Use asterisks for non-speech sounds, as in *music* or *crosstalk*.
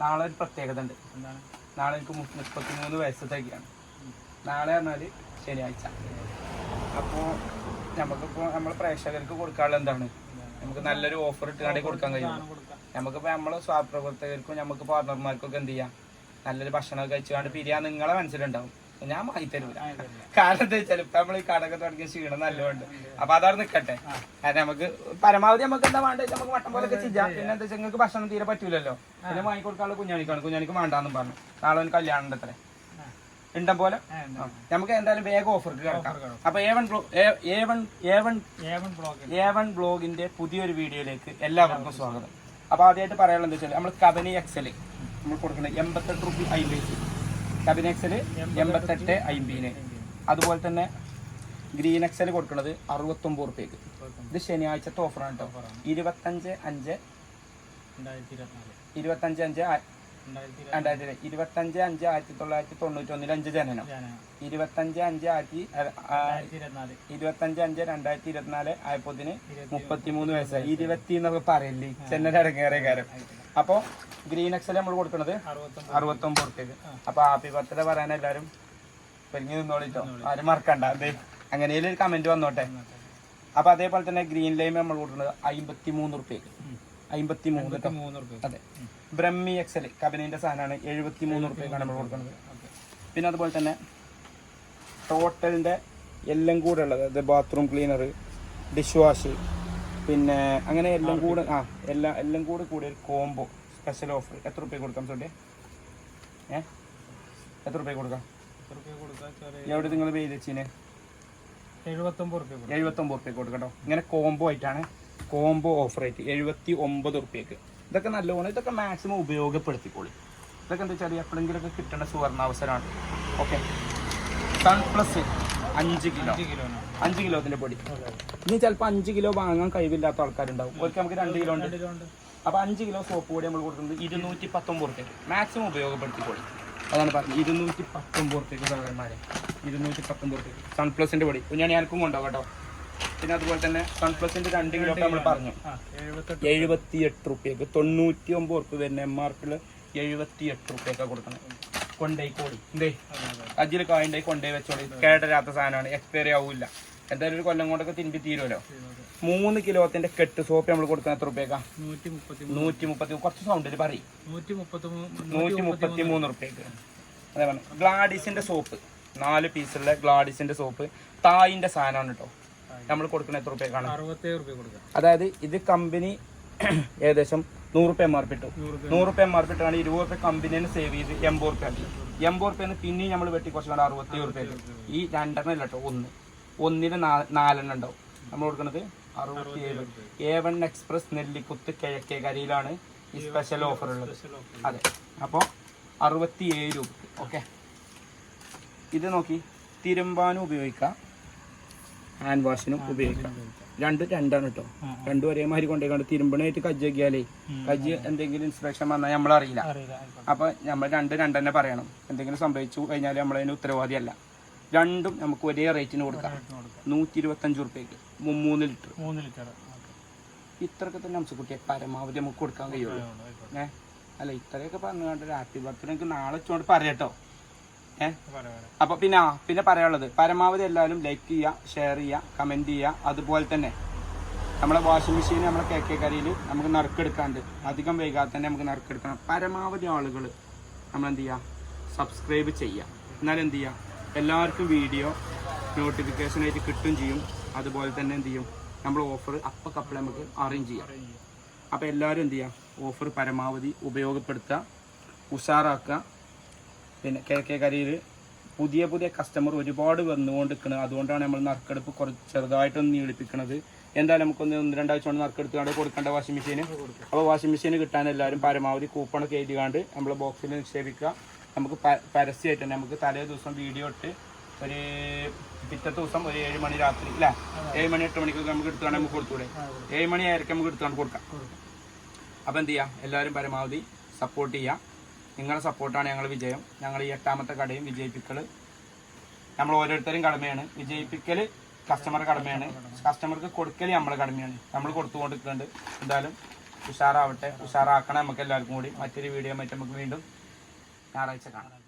നാളെ ഒരു പ്രത്യേകത ഉണ്ട്. എന്താണ്? നാളെ എനിക്ക് മുപ്പത്തി മുപ്പത്തിമൂന്ന് വയസ്സത്തേക്കാണ് നാളെ പറഞ്ഞാൽ ശനിയാഴ്ച. അപ്പോൾ നമുക്കിപ്പോൾ നമ്മൾ പ്രേക്ഷകർക്ക് കൊടുക്കാനുള്ള എന്താണ്? നമുക്ക് നല്ലൊരു ഓഫർ ഇട്ടുകാണ്ടി കൊടുക്കാൻ കഴിയും നമുക്കിപ്പോൾ നമ്മളെ സ്വാപ്രവർത്തകർക്കും നമുക്ക് പാർട്ണർമാർക്കൊക്കെ എന്ത് ചെയ്യാം? നല്ലൊരു ഭക്ഷണം കഴിച്ചുകൊണ്ട് പിരിയാൻ നിങ്ങളെ മനസ്സിലുണ്ടാവും. ഞാൻ വാങ്ങി തരൂല. കാരണം എന്താ വെച്ചാൽ ഇപ്പൊ നമ്മൾ ഈ കടക്കെ തുടങ്ങിയ ക്ഷീണം നല്ലതുണ്ട് അപ്പൊ അതവിടെ നിക്കട്ടെ. കാരണം നമുക്ക് പരമാവധി നമുക്ക് എന്താ വേണ്ട നമുക്ക് മട്ടം പോലെ ചെയ്യാം. പിന്നെ എന്താ വെച്ചാൽ നിങ്ങൾക്ക് ഭക്ഷണം തീരെ പറ്റൂലല്ലോ. പിന്നെ വാങ്ങിക്കൊടുക്കാനുള്ള കുഞ്ഞാണിക്കാണ് കുഞ്ഞാണിക്ക് വേണ്ടാന്നും പറഞ്ഞു. നാളെ ഒരു കല്യാണം ഉണ്ട് അത്രേ ഉണ്ടം. പോലെ നമുക്ക് എന്തായാലും വേഗം ഓഫർക്ക് കിടക്കാം. അപ്പൊ A one A one A one A one ബ്ലോഗിന്റെ പുതിയൊരു വീഡിയോയിലേക്ക് എല്ലാവർക്കും സ്വാഗതം. അപ്പൊ ആദ്യമായിട്ട് പറയാനുള്ളത് എന്താ വെച്ചാൽ നമ്മൾ കബനി എക്സൽ നമ്മൾ കൊടുക്കുന്നത് എൺപത്തെട്ട് റുപ്പി അമ്പത് കബനി എക്സൽ എൺപത്തെട്ട് അമ്പതിന് അതുപോലെ തന്നെ ഗ്രീൻ എക്സൽ കൊടുക്കുന്നത് അറുപത്തൊമ്പത് റുപ്യക്ക് ഇത് ശനിയാഴ്ചത്തെ ഓഫറാണ് കേട്ടോ ഇരുപത്തഞ്ച് അഞ്ച് ഇരുപത്തഞ്ച് അഞ്ച് രണ്ടായിരത്തി ഇരുപത്തഞ്ച് അഞ്ച് ആയിരത്തി തൊള്ളായിരത്തി തൊണ്ണൂറ്റി ഒന്നിൽ അഞ്ച് ജനനം. ഇരുപത്തി ഇരുപത്തഞ്ച് അഞ്ച് ആയിരത്തി ഇരുപത്തഞ്ച് അഞ്ച് രണ്ടായിരത്തി ഇരുപത്തിനാല് ആയപ്പോത്തിന് മുപ്പത്തിമൂന്ന് വയസ്സായി. ഇരുപത്തി എന്നൊക്കെ പറയല്ലേ? ചെന്നൈ അടങ്ങേറെ കാര്യം അപ്പൊ ഗ്രീൻ എക്സൽ നമ്മൾ കൊടുക്കുന്നത് അറുപത്തൊമ്പത് റുപ്യക്ക് അപ്പൊ ഹാപ്പി ബർത്ത്ഡേ പറയാൻ എല്ലാരും. പെരിഞ്ഞു നിന്നോളിട്ടോ ആരും മറക്കണ്ട അതെ. അങ്ങനെ ഒരു കമന്റ് വന്നോട്ടെ. അപ്പൊ അതേപോലെ തന്നെ ഗ്രീൻ ലൈം നമ്മൾ കൊടുക്കുന്നത് അമ്പത്തി മൂന്ന് റുപ്യക്ക് അമ്പത്തി മൂന്ന് മൂന്ന് അതെ. ബ്രഹ്മി എക്സൽ കബനീന്റെ സാധനമാണ് എഴുപത്തി മൂന്ന് റുപ്യക്കാണ് നമ്മൾ കൊടുക്കുന്നത്. പിന്നെ അതുപോലെ തന്നെ ടോട്ടലിന്റെ എല്ലാം കൂടെ ഉള്ളത്. അതായത് ബാത്റൂം ക്ലീനർ ഡിഷ് വാഷ് പിന്നെ അങ്ങനെ എല്ലാം കൂടെ ആ എല്ലാ എല്ലാം കൂടെ കൂടി ഒരു കോംബോ സ്പെഷ്യൽ ഓഫർ എത്ര റുപ്യ കൊടുക്കാം സോട്ടെ ഏ? എത്ര റുപ്യ കൊടുക്കാം? എവിടെ നിങ്ങൾ പേര് വെച്ചിന് എഴുപത്തൊമ്പത് റുപ്യ എഴുപത്തൊമ്പത് റുപ്യ കൊടുക്കാം കേട്ടോ. ഇങ്ങനെ കോംബോ ആയിട്ടാണ് കോംബോ ഓഫർ ആയിട്ട് എഴുപത്തി ഒമ്പത് റുപ്യക്ക്. ഇതൊക്കെ നല്ലോണം ഇതൊക്കെ മാക്സിമം ഉപയോഗപ്പെടുത്തിക്കോളി. ഇതൊക്കെ എന്താ വെച്ചാൽ എപ്പോഴെങ്കിലുമൊക്കെ കിട്ടേണ്ട സുവർണാവസരമാണ് ഓക്കെ സൺ പ്ലസ് അഞ്ച് കിലോ. അഞ്ച് കിലോത്തിന്റെ പൊടി. ഇനി ചിലപ്പോൾ അഞ്ച് കിലോ വാങ്ങാൻ കഴിവില്ലാത്ത ആൾക്കാരുണ്ടാവും. അവർക്ക് നമുക്ക് രണ്ട് കിലോ ഉണ്ട്. അപ്പൊ അപ്പോൾ അഞ്ച് കിലോ സോപ്പ് പൊടി നമ്മൾ കൊടുക്കുന്നത് ഇരുന്നൂറ്റി പത്തൊമ്പത് റുപ്യക്ക് മാക്സിമം ഉപയോഗപ്പെടുത്തിക്കോളി അതാണ് പറഞ്ഞത്. ഇരുന്നൂറ്റി പത്തൊമ്പത് റുപ്യക്ക് സഹോദരന്മാരെ. ഇരുന്നൂറ്റി പത്തൊമ്പത് റുപ്യക്ക് സൺപ്ലസിന്റെ പൊടി. ഞാൻ ആർക്കും കൊണ്ടുപോകാം കേട്ടോ. പിന്നെ അതുപോലെ തന്നെ സൺപ്ലസിന്റെ രണ്ട് കിലോ നമ്മൾ പറഞ്ഞു. എഴുപത്തി എട്ട് റുപ്യക്ക് തൊണ്ണൂറ്റി ഒമ്പത് റുപ്യ വരുന്ന എം ആർ പിയിൽ എഴുപത്തി എട്ട് റുപ്യൊക്കെ കൊടുക്കണം കൊണ്ടേയി കോടി. എന്തേ? അജിൽ കായണ്ടായി കൊണ്ടേ വെച്ചോളി. കേടരാത്ത സാധനമാണ്. എക്സ്പയറി ആവില്ല. എന്തായാലും ഒരു കൊല്ലം കൊണ്ടൊക്കെ തിരുമ്പി തീരുമല്ലോ മൂന്ന് കിലോത്തിന്റെ കെട്ട് സോപ്പ് നമ്മൾ കൊടുക്കുന്ന എത്ര റുപ്യക്കാ നൂറ്റി മുപ്പത്തി കുറച്ച് സൗണ്ടിൽ പറയും. നൂറ്റി മുപ്പത്തി മൂന്ന് റുപ്യക്ക് അതേ പറഞ്ഞു. ഗ്ലാഡിസിന്റെ സോപ്പ് നാല് പീസുള്ള ഗ്ലാഡിസിന്റെ സോപ്പ് തായിന്റെ സാധനമാണ് കേട്ടോ നമ്മൾ കൊടുക്കുന്ന എത്ര റുപ്യക്കാണ് അതായത് ഇത് കമ്പനി *clears throat* ഏകദേശം നൂറ് റുപ്യ എം ആർ പി ഇട്ടു നൂറ് റുപ്യ എം ആർ പി ഇട്ടാണ് ഇരുപത് റുപ്യ കമ്പനിനെ സേവ് ചെയ്ത് എൺപത് റുപ്യ ആക്കി. എൺപത് റുപ്യ പിന്നെയും നമ്മൾ വെട്ടി കുറച്ച് കണ്ട് അറുപത്തി റുപ്യ ഈ രണ്ടെണ്ണം ഇല്ല കേട്ടോ ഒന്ന്. ഒന്നിന് നാലെണ്ണം ഉണ്ടാവും. നമ്മൾ കൊടുക്കുന്നത് അറുപത്തി ഏഴ് എ വൺ എക്സ്പ്രസ് നെല്ലിക്കുത്ത് കിഴക്കേ കരിയിലാണ് ഈ സ്പെഷ്യൽ ഓഫർ ഉള്ളത്. അതെ. അപ്പോൾ അറുപത്തി ഏഴ് രൂപ. ഓക്കെ. ഇത് നോക്കി. തിരുമ്പാനും ഉപയോഗിക്കാം. ഹാൻഡ് വാഷിനും ഉപയോഗിക്കാം. രണ്ടും രണ്ടാണ് കേട്ടോ. രണ്ടും ഒരേമാതിരി കൊണ്ടുപോയി തിരുമ്പണായിട്ട് കജ്ജാക്കിയാലേ കജ്ജ് എന്തെങ്കിലും ഇൻസ്പെക്ഷൻ വന്നാൽ നമ്മളറിയില്ല. അപ്പൊ നമ്മൾ രണ്ട് രണ്ടെന്നെ പറയണം. എന്തെങ്കിലും സംഭവിച്ചു കഴിഞ്ഞാൽ നമ്മളതിന് ഉത്തരവാദിയല്ല. രണ്ടും നമുക്ക് ഒരേ റേറ്റിന് കൊടുക്കാം. നൂറ്റി ഇരുപത്തഞ്ച് റുപ്യക്ക് മൂന്ന് ലിറ്റർ. മൂന്ന് ലിറ്റർ ഇത്രയൊക്കെ തന്നെ അംശക്കുട്ടിയെ പരമാവധി നമുക്ക് കൊടുക്കാൻ കഴിയുള്ളൂ. ഏഹ് അല്ല ഇത്രയൊക്കെ പറഞ്ഞുകൊണ്ട് ഒരു ഹാപ്പി ബർത്ത്ഡേ എനിക്ക് നാളെ പറയാം പറയാം അപ്പൊ പിന്നെ പിന്നെ പറയാനുള്ളത് പരമാവധി എല്ലാവരും ലൈക്ക് ചെയ്യുക ഷെയർ ചെയ്യുക കമന്റ് ചെയ്യുക അതുപോലെ തന്നെ നമ്മളെ വാഷിംഗ് മെഷീൻ നമ്മളെ കെ കെ കരയിൽ നമുക്ക് നറുക്കെടുക്കാണ്ട് അധികം വൈകാതെ തന്നെ നമുക്ക് നറുക്കെടുക്കണം. പരമാവധി ആളുകൾ നമ്മൾ എന്ത് ചെയ്യുക. സബ്സ്ക്രൈബ് ചെയ്യുക എന്നാൽ എന്ത് ചെയ്യുക? എല്ലാവർക്കും വീഡിയോ നോട്ടിഫിക്കേഷൻ ആയിട്ട് കിട്ടും ചെയ്യും. അതുപോലെ തന്നെ എന്ത് ചെയ്യും? നമ്മൾ ഓഫർ അപ്പം അപ്പക്കപ്പോൾ നമുക്ക് അറേഞ്ച് ചെയ്യാം. അപ്പോൾ എല്ലാവരും എന്ത് ചെയ്യുക? ഓഫർ പരമാവധി ഉപയോഗപ്പെടുത്തുക ഉഷാറാക്കുക. പിന്നെ കെ കെ കരയിൽ പുതിയ പുതിയ കസ്റ്റമർ ഒരുപാട് വന്നുകൊണ്ടിരിക്കുന്നത് അതുകൊണ്ടാണ് നമ്മൾ നറുക്കെടുപ്പ് കുറച്ച് ചെറുതായിട്ടൊന്ന് നീളിപ്പിക്കുന്നത് എന്തായാലും നമുക്കൊന്ന് ഒന്ന് രണ്ടാഴ്ച കൊണ്ട് നറുക്കെടുത്തുകൊണ്ട് കൊടുക്കേണ്ട വാഷിംഗ് മെഷീൻ അപ്പോൾ വാഷിംഗ് മെഷീൻ കിട്ടാൻ എല്ലാവരും പരമാവധി കൂപ്പണൊക്കെ എഴുതികാണ്ട് നമ്മൾ ബോക്സിൽ നിക്ഷേപിക്കുക. നമുക്ക് പരസ്യമായിട്ട് തന്നെ നമുക്ക് തലേ ദിവസം വീഡിയോ ഇട്ട് ഒരു പിറ്റത്തെ ദിവസം ഒരു ഏഴ് മണി രാത്രി അല്ലേ? ഏഴ് മണി എട്ട് മണിക്കൊക്കെ നമുക്ക് എടുത്തുകൊണ്ട് നമുക്ക് കൊടുത്തൂടെ? ഏഴ് മണി ആയിരിക്കും നമുക്ക് എടുത്തുകൊണ്ട് കൊടുക്കാം. അപ്പോൾ എന്ത് ചെയ്യാം? എല്ലാവരും പരമാവധി സപ്പോർട്ട് ചെയ്യാം. നിങ്ങളുടെ സപ്പോർട്ടാണ് ഞങ്ങൾ വിജയം. ഞങ്ങൾ ഈ എട്ടാമത്തെ കടയും വിജയിപ്പിക്കൽ നമ്മൾ ഓരോരുത്തരും കടമയാണ്. വിജയിപ്പിക്കൽ കസ്റ്റമർ കടമയാണ്. കസ്റ്റമർക്ക് കൊടുക്കൽ നമ്മളെ കടമയാണ്. നമ്മൾ കൊടുത്തുകൊണ്ടിരിക്കുന്നുണ്ട്. എന്തായാലും ഉഷാറാവട്ടെ. ഉഷാറാക്കണം നമുക്ക് എല്ലാവർക്കും കൂടി. മറ്റൊരു വീഡിയോ മറ്റും നമുക്ക് വീണ്ടും ഞായറാഴ്ച കാണാം.